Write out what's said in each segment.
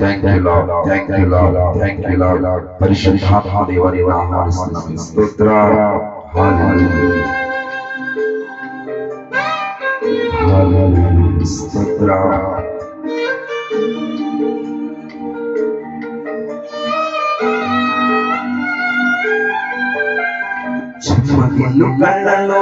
Thank you Lord thank you Lord thank you Lord परिशुद्ध आत्मा देव देव हमारे सन्नाम स्तोत्र हालेलुया చిన్న కళ్ళలో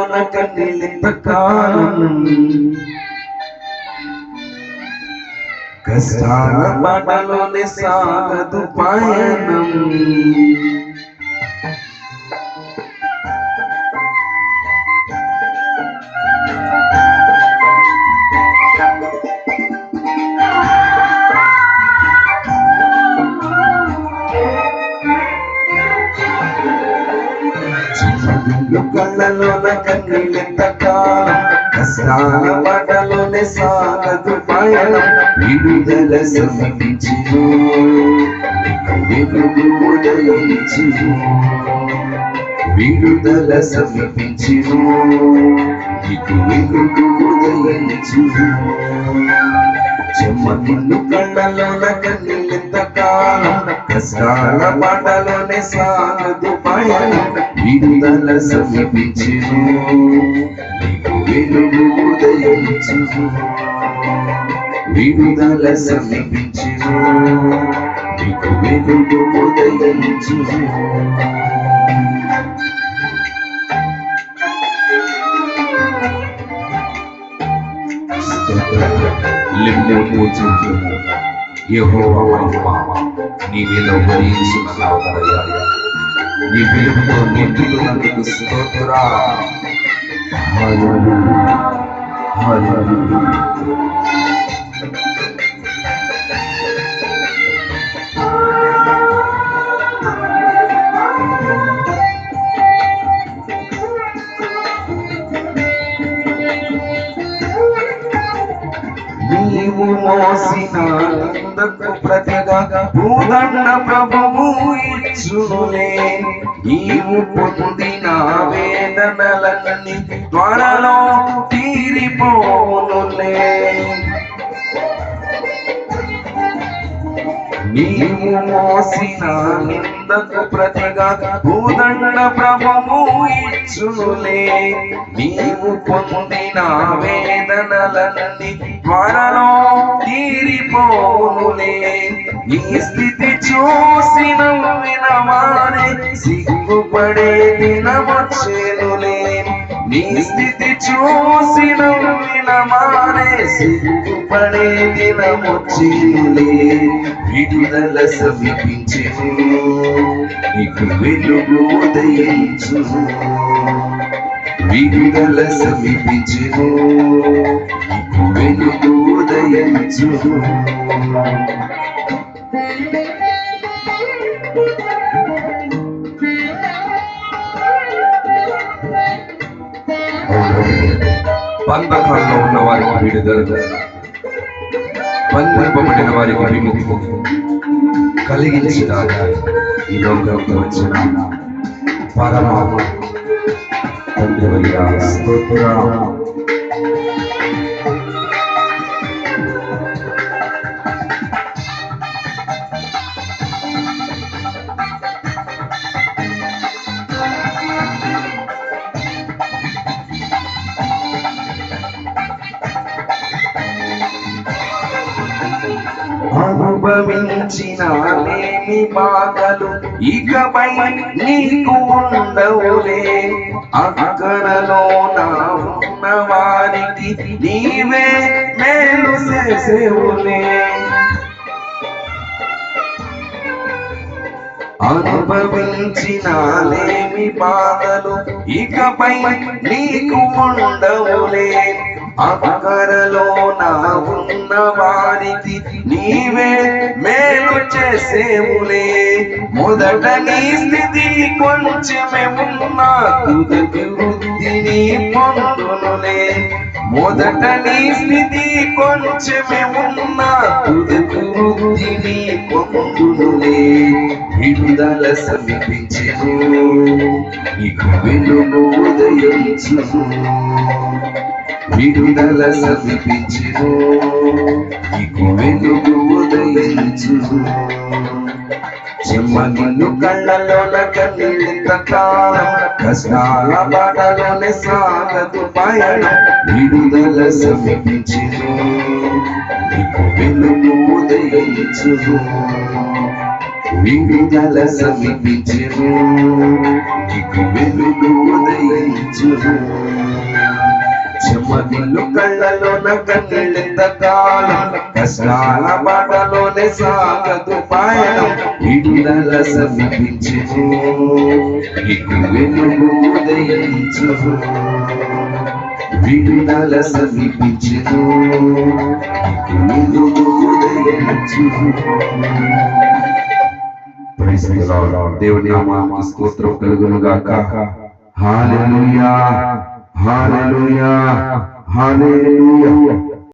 కష్టాల బాటలోనే సాగదు పయనం. చెమ్మగిల్లు కళ్ళలోన కన్నీళ్ళెంత కాలం కష్టాల బాటలోనే సాగదు పయనం విడుదల సమీపించు వెలుగు ఉదయించు విడుదల సమీపించు నీకు వెలుగు ఉదయించు కళ్ళలోన కన్నీ కాలం కష్టాల బాటలోనే సాగదు పయనం విడుదల సమీపించును నీకు వెలుగు ఉదయించును విడుదల సమీపించును నీకు వెలుగు ఉదయించును లింబు పూజించు యెహోవా మహిమ Yehovah wa Yehovah, ni bilo bani insula lautara ni bilo bilo bilo. నీవు మోసిన నిందకు ప్రతిగా భూదండ ప్రభువు ఇచ్చునులే నీవు పొందిన వేదనలన్నీ త్వరలో తీరిపోనులే. నీవు మోసిన నిందకు ప్రతిగా భూదండ ప్రభము ఇచ్చులే నీవు పొందిన వేదనలన్నీ త్వరలో తీరిపోనులే. నీ స్థితి చూసిన వినవారే సిగ్గుపడే దినమొచ్చేనులే నీ స్థితి చూసిన వినమానే సిగ్గుపడే దినమొచ్చింది విడుదల సమీపించెను నీకు వెలుగు ఉదయించు. విడుదల సమీపించెను నీకు వెలుగు ఉదయించు. Thank you. బంధకంలో ఉన్న వారికి విడుదల బంధింపబడిన వారికి విముక్తి కలిగించడానికి ఈ లోకంలో వచ్చిన పరమాత్మ తండ్రి స్తోత్రం. అనుభవించిన లేని బాధలు? ఇకపై నీకు ఉండవులే. అక్కడలో నా ఉన్న వారికి నీవే మేలు చేసేవులే. అనుభవించిన లేమి బాధలు? ఇకపై నీకు ఉండవులే. అక్కరలో నా ఉన్న వారికి నీవే మేలు చేసేవులే. మొదట నీ స్థితి కొంచెమే ఉన్నా తుదకి వృద్ధిని పొందునులే. మొదట నీ స్థితి కొంచెమే ఉన్నా తుదకు వృద్ధిని పొందునులే. విడుదల సమీపించెను నీకు వెలుగు ఉదయించును. విడుదల సమీపించును నీకు వెలుగు ఉదయించును చెమ్మను కళ్ళలోన కన్నీళ్ళింత కాలం కష్టాల బాటలోనే సాగదు పయనం. విడుదల సమీపించును నీకు వెలుగు ఉదయించును విడుదల సమీపించును నీకు వెలుగు ఉదయించును చెమ్మగిల్లు కళ్ళలోన కన్నీళ్ళెంత కాలం కష్టాల బాటలోనే సాగదు పాయనం విడుదల సమీపించును నీకు వెలుగు ఉదయించు విడుదల సమీపించును నీకు వెలుగు ఉదయించు దేవుని నామానికి స్తోత్రం కలుగును గాక హల్లెలూయా Hallelujah.